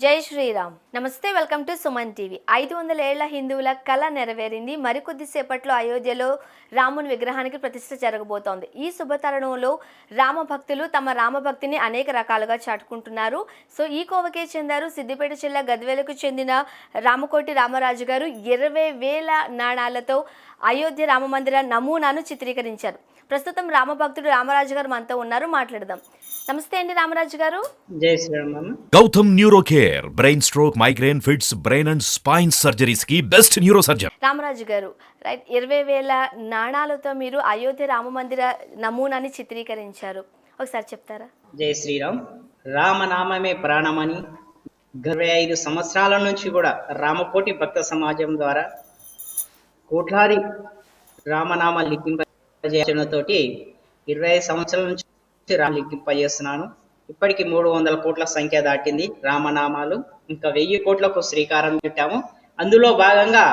జై శ్రీరామ్. నమస్తే welcome to Suman TV. ఐదు వందల ఏళ్ళ హిందువుల కళ నెరవేరింది. మరికొద్దిసేపట్లో అయోధ్యలో రాముని విగ్రహానికి ప్రతిష్ఠ జరగబోతోంది. ఈ శుభతరుణంలో రామ భక్తులు తమ రామభక్తిని అనేక రకాలుగా చాటుకుంటున్నారు. సో ఈ కోవకే చెందారు సిద్దిపేట జిల్లా గద్వేలకు చెందిన రామకోటి రామరాజు గారు ఇరవై వేల నాణాలతో అయోధ్య రామమందిర నమూనాను చిత్రీకరించారు. ప్రస్తుతం రామభక్తుడు రామరాజు గారు మనతో ఉన్నారు. మాట్లాడదాం. నమస్తే అండి Ramaraju garu. Jai Sriram Amma Gautam neuro care brain stroke migraine fits brain and spine సర్జరీస్కి best neuro surgeon Ramaraju garu right ఇరవై వేల నాణాలతో మీరు అయోధ్య రామ మందిర నమూనాని చిత్రీకరించారు. ఒకసారి చెప్తారా? జై శ్రీరామ్. రామనామమే ప్రాణమని ఇరవై ఐదు సంవత్సరాల నుంచి కూడా రామకోటి భక్త సమాజం ద్వారా కోట్లాది రామనామ లిఖింపజేయడంతోటి ఇరవై ఐదు సంవత్సరాల నుంచి రామ ఇప్పటికి మూడు వందల కోట్ల సంఖ్య దాటింది రామనామాలు. ఇంకా వెయ్యి కోట్లకు శ్రీకారం చుట్టాము. అందులో భాగంగా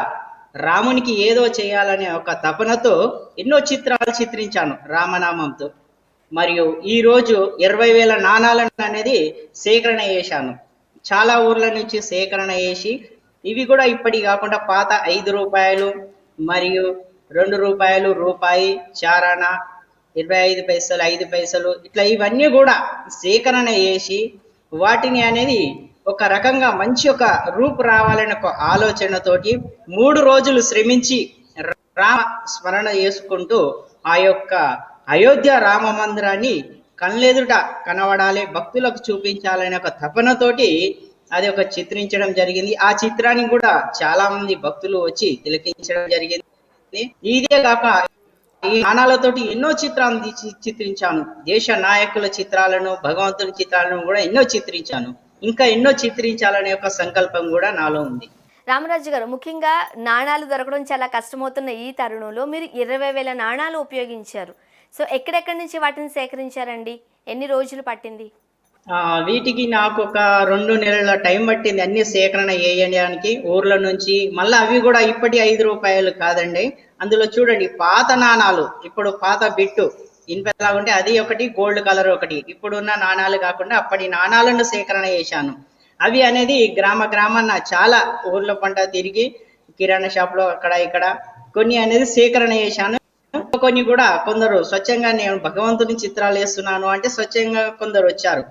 రామునికి ఏదో చేయాలనే ఒక తపనతో ఎన్నో చిత్రాలు చిత్రించాను రామనామంతో. మరియు ఈ రోజు ఇరవై వేల నాణాలను అనేది సేకరణ చేశాను. చాలా ఊర్ల నుంచి సేకరణ చేసి ఇవి కూడా ఇప్పటి కాకుండా పాత ఐదు రూపాయలు మరియు రెండు రూపాయలు రూపాయి చారణ ఇరవై ఐదు పైసలు ఐదు పైసలు ఇట్లా ఇవన్నీ కూడా సేకరణ చేసి వాటిని అనేది ఒక రకంగా మంచి ఒక రూపు రావాలనే ఒక ఆలోచనతోటి మూడు రోజులు శ్రమించి రామ స్మరణ చేసుకుంటూ ఆ యొక్క అయోధ్య రామ మందిరాన్ని కళ్ళెదుట కనబడాలి భక్తులకు చూపించాలనే ఒక తపనతోటి అది ఒక చిత్రించడం జరిగింది. ఆ చిత్రాన్ని కూడా చాలా మంది భక్తులు వచ్చి తిలకించడం జరిగింది. ఇదే కాక ఈ నాణాలతోటి ఎన్నో చిత్రాలను చిత్రించాను. దేశ నాయకుల చిత్రాలను భగవంతుని చిత్రాలను కూడా ఎన్నో చిత్రించాను. ఇంకా ఎన్నో చిత్రించాలనే ఒక సంకల్పం కూడా నాలో ఉంది. రామరాజు గారు ముఖ్యంగా నాణాలు దొరకడం చాలా కష్టమవుతున్న ఈ తరుణంలో మీరు ఇరవై వేల నాణాలు ఉపయోగించారు. సో ఎక్కడెక్కడి నుంచి వాటిని సేకరించారండి? ఎన్ని రోజులు పట్టింది? ఆ, వీటికి నాకు ఒక రెండు నెలల టైం పట్టింది. అన్ని సేకరణ చేయడానికి ఊర్ల నుంచి మళ్ళీ అవి కూడా ఇప్పటి ఐదు రూపాయలు కాదండి. అందులో చూడండి పాత నాణాలు. ఇప్పుడు పాత బిట్టు. ఇనుపలా ఉంటే అది ఒకటి గోల్డ్ కలర్ ఒకటి. ఇప్పుడున్న నాణాలు కాకుండా అప్పటి నాణాలను సేకరణ చేశాను. అవి అనేది గ్రామ గ్రామాన చాలా ఊర్లో పంట తిరిగి కిరాణా షాప్లో అక్కడ ఇక్కడ కొన్ని అనేది సేకరణ చేశాను. కొన్ని కూడా కొందరు స్వచ్ఛంగా నేను భగవంతుని చిత్రాలు వేస్తున్నాను అంటే స్వచ్ఛంగా కొందరు వచ్చారు.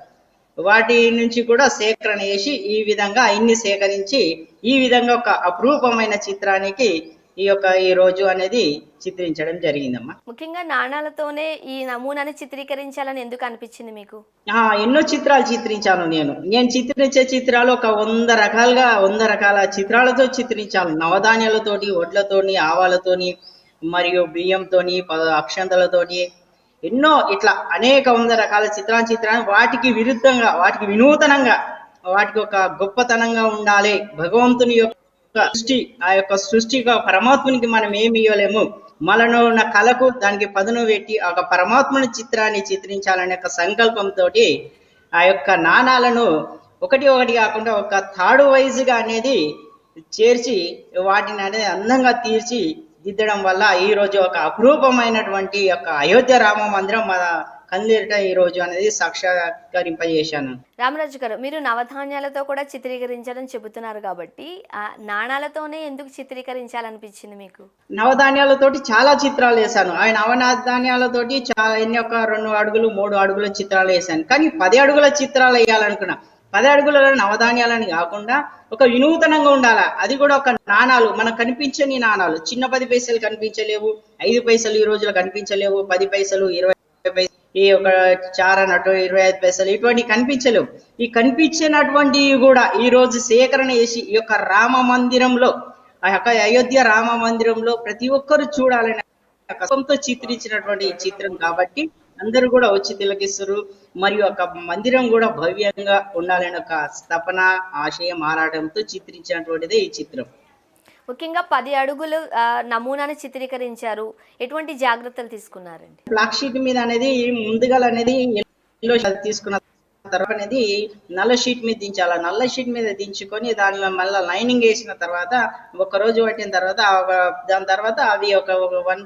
వాటి నుంచి కూడా సేకరణ చేసి ఈ విధంగా ఇన్ని సేకరించి ఈ విధంగా ఒక అపురూపమైన చిత్రానికి ఈ యొక్క ఈ రోజు అనేది చిత్రించడం జరిగిందమ్మా. ముఖ్యంగా నాణాలతోనే ఈ నమూనాని చిత్రీకరించాలని ఎందుకు అనిపించింది మీకు? ఆ ఎన్నో చిత్రాలు చిత్రించాను నేను. నేను చిత్రించే చిత్రాలు ఒక వంద రకాలుగా వంద రకాల చిత్రాలతో చిత్రించాను. నవధాన్యాలతోటి వడ్లతోని ఆవాలతోని మరియు బియ్యంతోని అక్షంతలతోని ఎన్నో ఇట్లా అనేక వంద రకాల చిత్రాలు చిత్రాలు వాటికి విరుద్ధంగా వాటికి వినూతనంగా వాటికి ఒక గొప్పతనంగా ఉండాలి. భగవంతుని యొక్క సృష్టి ఆ యొక్క సృష్టిగా పరమాత్మునికి మనం ఏమి ఇవ్వలేము మనలో ఉన్న కళకు దానికి పదును పెట్టి ఒక పరమాత్మని పరమాత్ముని చిత్రాన్ని చిత్రించాలనే ఒక సంకల్పంతో ఆ యొక్క నాణాలను ఒకటి ఒకటి కాకుండా ఒక థర్డ్ వైజ్గా అనేది చేర్చి వాటిని అనేది అందంగా తీర్చి దిద్దడం వల్ల ఈ రోజు ఒక అపురూపమైనటువంటి యొక్క అయోధ్య రామ మందిరం మన కందిరిట ఈ రోజు అనేది సాక్షాత్కరింపజేశాను. రామరాజు గారు మీరు నవధాన్యాలతో కూడా చిత్రీకరించాలని చెబుతున్నారు కాబట్టి ఆ నాణాలతోనే ఎందుకు చిత్రీకరించాలనిపించింది మీకు? నవధాన్యాలతోటి చాలా చిత్రాలు వేశాను. ఆ నవధాన్యాలతోటి చాలా ఎన్ని ఒక రెండు అడుగులు మూడు అడుగుల చిత్రాలు వేశాను. కానీ పది అడుగుల చిత్రాలు వేయాలనుకున్నా పది అడుగుల నవధాన్యాలని కాకుండా ఒక వినూతనంగా ఉండాలా? అది కూడా ఒక నాణాలు. మనకు కనిపించని నాణాలు. చిన్న పది పైసలు కనిపించలేవు ఐదు పైసలు ఈ రోజులో కనిపించలేవు పది పైసలు ఇరవై ఈ ఒక చారనటు ఇరవై ఐదు పైసలు ఇటువంటి కనిపించలేవు. ఈ కనిపించినటువంటివి కూడా ఈ రోజు సేకరణ చేసి ఈ యొక్క రామ మందిరంలో ఆ యొక్క అయోధ్య రామ మందిరంలో ప్రతి ఒక్కరు చూడాలని కష్టంతో చిత్రించినటువంటి ఈ చిత్రం కాబట్టి అందరూ కూడా వచ్చి తిలకిస్తారు మరియు ఒక మందిరం కూడా భవ్యంగా ఉండాలని ఒక స్థపన ఆశయం ఆరాటంతో చిత్రించినటువంటిదే ఈ చిత్రం. ముఖ్యంగా పది అడుగులు నమూనాను నమూనాని చిత్రీకరించారు. ఎటువంటి జాగ్రత్తలు తీసుకున్నారండి? బ్లాక్ షీట్ మీద అనేది ముందుగా అనేది ఎల్లో తీసుకున్న తర్వాత అనేది నల్ల షీట్ మీద దించాలి. నల్ల షీట్ మీద దించుకొని దానిలో మళ్ళీ లైనింగ్ వేసిన తర్వాత ఒక రోజు పట్టిన తర్వాత దాని తర్వాత అవి ఒక వన్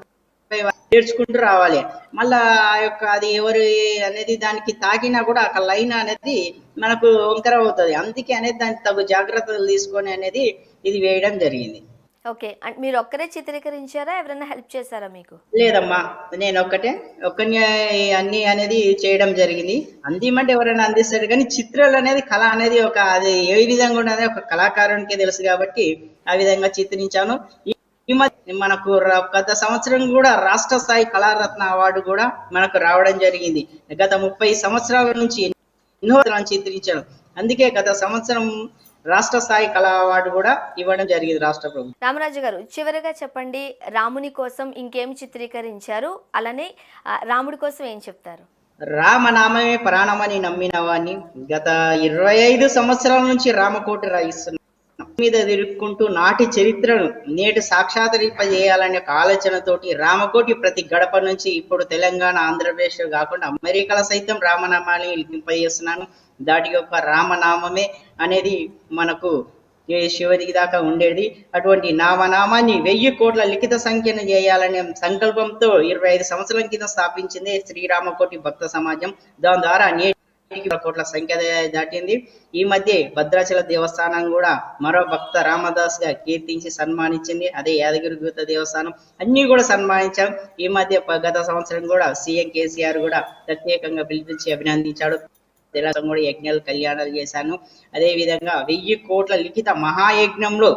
వన్ నేర్చుకుంటూ రావాలి. మళ్ళా ఆ యొక్క అది ఎవరు అనేది దానికి తాకినా కూడా ఒక లైన్ అనేది మనకు వంకర అవుతుంది. అందుకే అనేది దానికి తగు జాగ్రత్తలు తీసుకొని అనేది ఇది వేయడం జరిగింది. ఓకే. అండ్ మీరు ఒక్కరే చిత్రీకరించారా? ఎవరైనా హెల్ప్ చేశారా మీకు? లేదమ్మా. నేను ఒక్కటే ఒక్కని అన్ని అనేది చేయడం జరిగింది. అందిమంటే ఎవరైనా అందిస్తారు కానీ చిత్రాలు అనేది కళ అనేది ఒక అది ఏ విధంగా ఉన్నది ఒక కళాకారునికే తెలుసు కాబట్టి ఆ విధంగా చిత్రించాను. ఈ- మధ్య మనకు గత సంవత్సరం కూడా రాష్ట్ర స్థాయి కళారత్న అవార్డు కూడా మనకు రావడం జరిగింది. గత ముప్పై సంవత్సరాల నుంచి ఎన్నో చిత్రించాను అందుకే గత సంవత్సరం రాష్ట్ర స్థాయి కళా అవార్డు కూడా ఇవ్వడం జరిగింది రాష్ట్ర ప్రభుత్వం. రామరాజు గారు చివరిగా చెప్పండి రాముని కోసం ఇంకేం చిత్రీకరించారు? అలానే రాముడి కోసం ఏం చెప్తారు? రామనామమే ప్రాణమని నమ్మిన వాణ్ణి గత ఇరవై ఐదు సంవత్సరాల నుంచి రామకోటి రాయిస్తున్నా. మీద తిరుక్కుంటూ నాటి చరిత్రను నేటి సాక్షాత్కరింపజేయాలనే ఒక ఆలోచనతోటి రామకోటి ప్రతి గడప నుంచి ఇప్పుడు తెలంగాణ ఆంధ్రప్రదేశ్ కాకుండా అమెరికాలో సైతం రామనామాన్ని లింపజేస్తున్నాను దాటి యొక్క రామనామమే అనేది మనకు ఏ శివరికి దాకా ఉండేది. అటువంటి నామనామాన్ని వెయ్యి కోట్ల లిఖిత సంఖ్యను చేయాలనే సంకల్పంతో ఇరవై ఐదు సంవత్సరాల కింద స్థాపించింది శ్రీరామకోటి భక్త సమాజం. దాని ద్వారా నేటికి కోట్ల సంఖ్య దాటింది. ఈ మధ్య భద్రాచల దేవస్థానం కూడా మరో భక్త రామదాస్గా కీర్తించి సన్మానించింది. అదే యాదగిరి గుత దేవస్థానం. అన్ని కూడా సన్మానించాం. ఈ మధ్య గత సంవత్సరం కూడా సీఎం కేసీఆర్ కూడా ప్రత్యేకంగా పిలిపించి అభినందించాడు. తెలంగాణ కూడా యజ్ఞాలు కళ్యాణాలు చేశాను. అదే విధంగా వెయ్యి కోట్ల లిఖిత మహాయజ్ఞంలో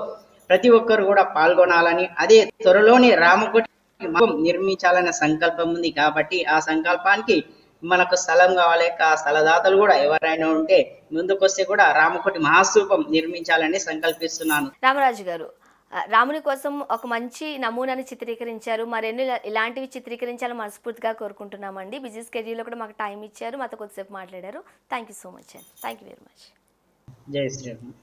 ప్రతి ఒక్కరు కూడా పాల్గొనాలని అదే త్వరలోనే రామకోటి నిర్మించాలన్న నిర్మించాలనే సంకల్పం ఉంది కాబట్టి ఆ సంకల్పానికి మనకు స్థలం కావాలి. ఆ స్థలదాతలు కూడా ఎవరైనా ఉంటే ముందుకొస్తే కూడా రామకోటి మహాస్తూపం నిర్మించాలని సంకల్పిస్తున్నాను. రామరాజు గారు రాముని కోసం ఒక మంచి నమూనాని చిత్రీకరించారు. మరెన్నో ఇలాంటివి చిత్రీకరించాలని మనస్ఫూర్తిగా కోరుకుంటున్నామండి. బిజీ స్కెడ్యూల్లో కూడా మాకు టైం ఇచ్చారు. మాతో కొద్దిసేపు మాట్లాడారు. థ్యాంక్ యూ సో మచ్ అండి. Thank you very much Jai Sriram.